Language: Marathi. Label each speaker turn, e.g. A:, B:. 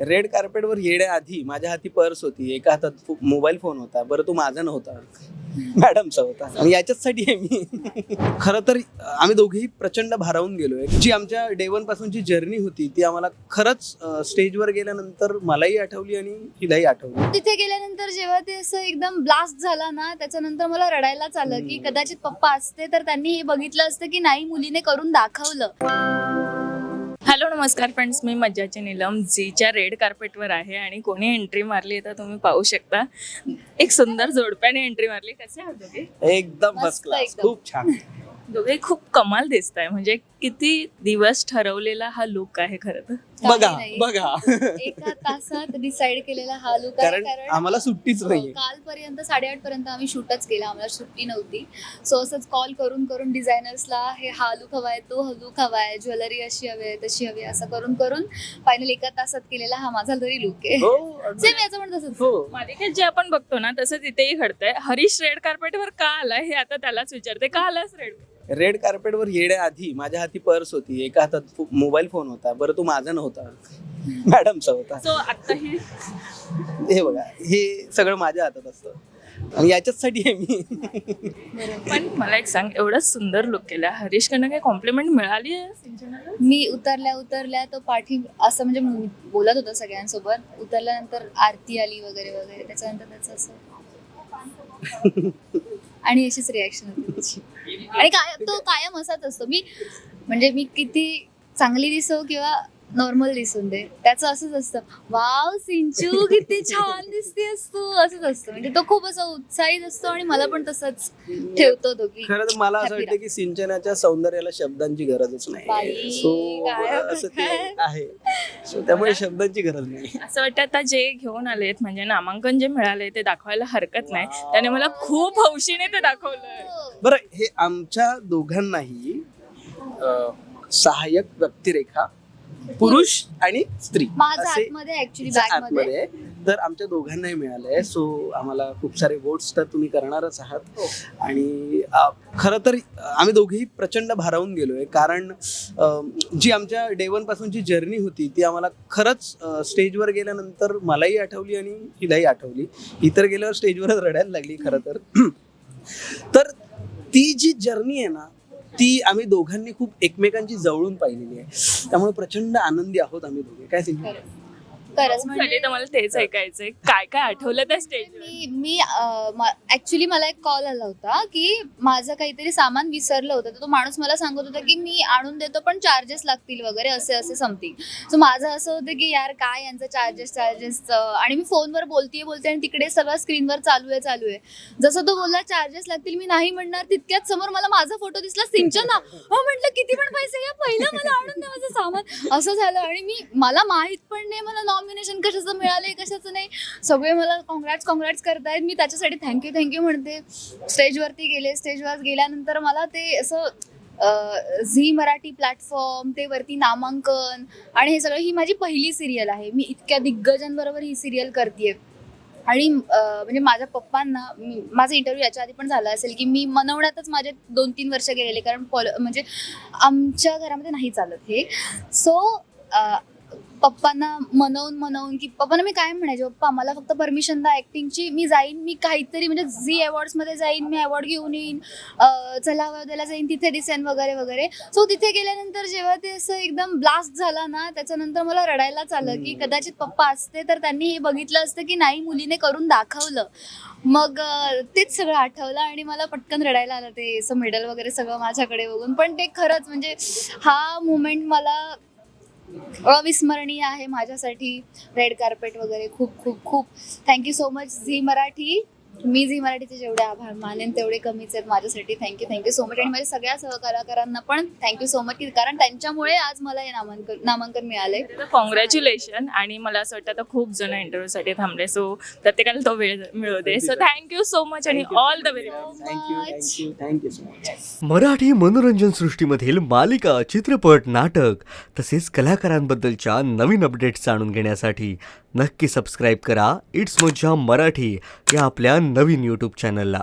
A: रेड कार्पेटवर येण्याआधी माझ्या हाती पर्स होती. एका हातात मोबाईल फोन होता. बरं तो माझा नव्हता. मॅडमचा होता. आणि याच्याचसाठी आहे मी. खरं तर आम्ही दोघेही प्रचंड भारावून गेलोय जी आमच्या डे वन पासूनची जर्नी होती ती आम्हाला खरंच स्टेजवर गेल्यानंतर मलाही आठवली आणि हिलाही आठवली.
B: तिथे गेल्यानंतर जेव्हा ते असं एकदम ब्लास्ट झाला ना त्याच्यानंतर मला रडायलाच आलं की कदाचित पप्पा असते तर त्यांनी हे बघितलं असतं की नाही मुलीने करून दाखवलं.
C: नमस्कार फ्रेंड्स मी मज्जाची नीलम. झीच्या रेड कार्पेटवर आहे आणि कोणी एंट्री मारली तर तुम्ही पाहू शकता. एक सुंदर जोडप्याने एंट्री मारली कसे आहात दोघे?
B: मस्त एकदम.
A: खूप छान.
C: दोघे खूप कमाल दिसत आहे म्हणजे किती दिवस ठरवलेला हा लुक आहे खरं तर?
A: बघा
B: नाही.
A: बघा.
B: एका तासात डिसाइड केलेला हा लुक आहे
A: कारण
B: कारण
A: आम्हाला सुट्टीच
B: हो,
A: नाहीये.
B: कालपर्यंत साडेआठ पर्यंत आम्ही शूटच केला आम्हाला सुट्टी नव्हती. सो असंच कॉल करून करून डिझायनर्सला हे हा लुक हवाय तो लुक हवाय ज्वेलरी अशी हवी आहे तशी हवी आहे असं करून करून फायनल एका तासात केलेला हा माझा तरी लुक आहे.
A: हो अगदी.
B: सेम याचं पण तसंच.
A: हो.
C: मालिकेत जे आपण बघतो ना तसंच इथेही घडतंय. हरीश रेड कार्पेटवर का आलाय हे आता त्यालाच विचारते. का आलास रेड
A: रेड कार्पेटवर येण्याआधी माझ्या हाती पर्स होती. एका हातात मोबाईल फोन होता. बरं तो माझा नव्हता. मॅडमचा होता.
C: सो आता ही?
A: हे बघा हे सगळं माझ्या हातात असतं. आणि याच्याचसाठी आहे मी
C: पण मला एक सांग एवढं सुंदर लुक केला. हरीशकडनं काही कॉम्प्लिमेंट मिळाली? आहे
B: मी उतरल्या उतरल्या तो पाठी असं म्हणजे मी बोलत होता सगळ्यांसोबत. उतरल्यानंतर आरती आली वगैरे वगैरे. त्याच्यानंतर त्याचं असं आणि अशीच रिॲक्शन होती. आणि काय तो कायम असाच असतो. मी म्हणजे मी किती चांगली दिसो किंवा नॉर्मल दिसून दे त्याचं असंच असतं. वाव सिंचू किती छान दिसतेस तू. असंच असतं. म्हणजे तो खूप असं उत्साहित असतो आणि मला पण तसंच ठेवतो तो की
A: खरं तर मला असं
B: Happy
A: वाटतं की सिंचनाच्या सौंदर्याला शब्दांची गरजच नाही.
B: बाई,
A: सो
B: काय
A: असं ते
B: काय?
A: आहे. सो त्यामुळे शब्दांची गरज नाही.
C: असं वाटतं आता जे घेऊन आलेत म्हणजे नामांकन जे मिळाले ते दाखवायला हरकत नाही. त्याने मला खूप हौशीने ते दाखवलंय.
A: बरं हे आमच्या दोघांनाही अं, सहाय्यक व्यक्तिरेखा पुरुष आणि स्त्री.
B: माझा
A: असे
B: आतमध्ये ऍक्च्युली
A: चा
B: बॅगमध्ये.
A: आतमध्ये आहे. तर आमच्या दोघांनाही मिळालंय. सो आम्हाला खूप सारे वोट्स तर तुम्ही करणारच आहात. आणि अं, खरं तर आम्ही दोघेही प्रचंड भारावून गेलोय. कारण अं, जी आमच्या डे वन पासूनची जर्नी होती ती आम्हाला खरंच अं, स्टेजवर गेल्यानंतर मलाही आठवली आणि हिलाही आठवली. इतर गेल्यावर स्टेजवरच रडायला लागली खरं तर. तर ती जी जर्नी आहे ना ती आम्ही दोघांनी खूप एकमेकांची जवळून पाहिलेली आहे. त्यामुळे प्रचंड आनंदी आहोत आम्ही दोघे. काय सिंग
B: खरंच म्हणजे
C: झाली तर मला तेच ऐकायचंय. काय काय आठवलं त्या स्टेज
B: मी मी ऍक्च्युली मला एक कॉल आला होता की माझं काहीतरी सामान विसरलं होतं. तर तो माणूस मला सांगत होता की मी आणून देतो पण चार्जेस लागतील वगैरे असे असे समथिंग सो माझं असं होतं की यार काय यांचं चार्जेस चार्जेस आणि मी फोनवर बोलतीये बोलते आणि तिकडे सगळं स्क्रीनवर चालू आहे चालू आहे. जसं तो बोलला चार्जेस लागतील मी नाही म्हणणार. तितक्याच समोर मला माझा फोटो दिसला सिंचना हो म्हटलं किती पण पैसे घ्या पहिलं मला आणून द्या. सामान असं झालं आणि मी मला माहीत पण नाही मला नॉमिनेशन कशाचं मिळालंय कशाचं नाही. सगळे मला कॉंग्रॅट्स कॉंग्रॅट्स करतायत. मी त्याच्यासाठी थँक्यू थँक्यू म्हणते. स्टेजवरती गेले स्टेजवर गेल्यानंतर मला ते असं झी मराठी प्लॅटफॉर्म ते वरती नामांकन आणि हे सगळं ही माझी पहिली सिरियल आहे. मी इतक्या दिग्गजांबरोबर ही सिरियल करते आणि म्हणजे माझ्या पप्पांना माझा इंटरव्ह्यू याच्या आधी पण झाला असेल की मी मनवण्यातच माझे दोन तीन वर्ष गेलेले कारण पॉल म्हणजे आमच्या घरामध्ये नाही चालत हे. सो पप्पांना मनवून मनवून की पप्पांना मी काय म्हणायचे? पप्पा मला फक्त परमिशन द्या ऍक्टिंगची मी जाईन मी काहीतरी म्हणजे झी अवॉर्ड्समध्ये जाईन मी अवॉर्ड घेऊन येईन. चला वदेला जाईन तिथे दिसेन वगैरे वगैरे. सो तिथे गेल्यानंतर जेव्हा ते असं एकदम ब्लास्ट झाला ना त्याच्यानंतर मला रडायलाच आलं की कदाचित पप्पा असते तर त्यांनी हे बघितलं असतं की नाही मुलीने करून दाखवलं. मग तेच सगळं आठवलं आणि मला पटकन रडायला आलं ते असं मेडल वगैरे सगळं माझ्याकडे बघून. पण ते खरंच म्हणजे हा मुमेंट मला अविस्मरणीय आहे माझ्यासाठी. रेड कार्पेट वगैरे खूप खूप खूप. Thank you so much Zee Marathi मी झी मराठीचे जेवढे आभार मानेन तेवढे कमीच आहेत माझ्यासाठी. थँक्यू थँक्यू सो मच आणि माझ्या सगळ्या सहकलाकारांना पण थँक्यू सो मच कारण त्यांच्यामुळे आज मला हे नामांकन नामांकन मिळालंय.
C: कॉंग्रॅच्युलेशन आणि मला असं वाटतं आता खूप जण इंटरव्ह्यूसाठी थांबले सो प्रत्येकाला तो वेळ मिळू दे. So thank you so much आणि all the very
A: thank you thank you thank you so much
D: Marathi मनोरंजन सृष्टीमधील मालिका चित्रपट नाटक तसेच कलाकारांबद्दलच्या नवीन अपडेट्स जाणून घेण्यासाठी नक्की सबस्क्राईब करा. इट्स मज्जा मराठी या आपल्या नवीन यूट्यूब चॅनलला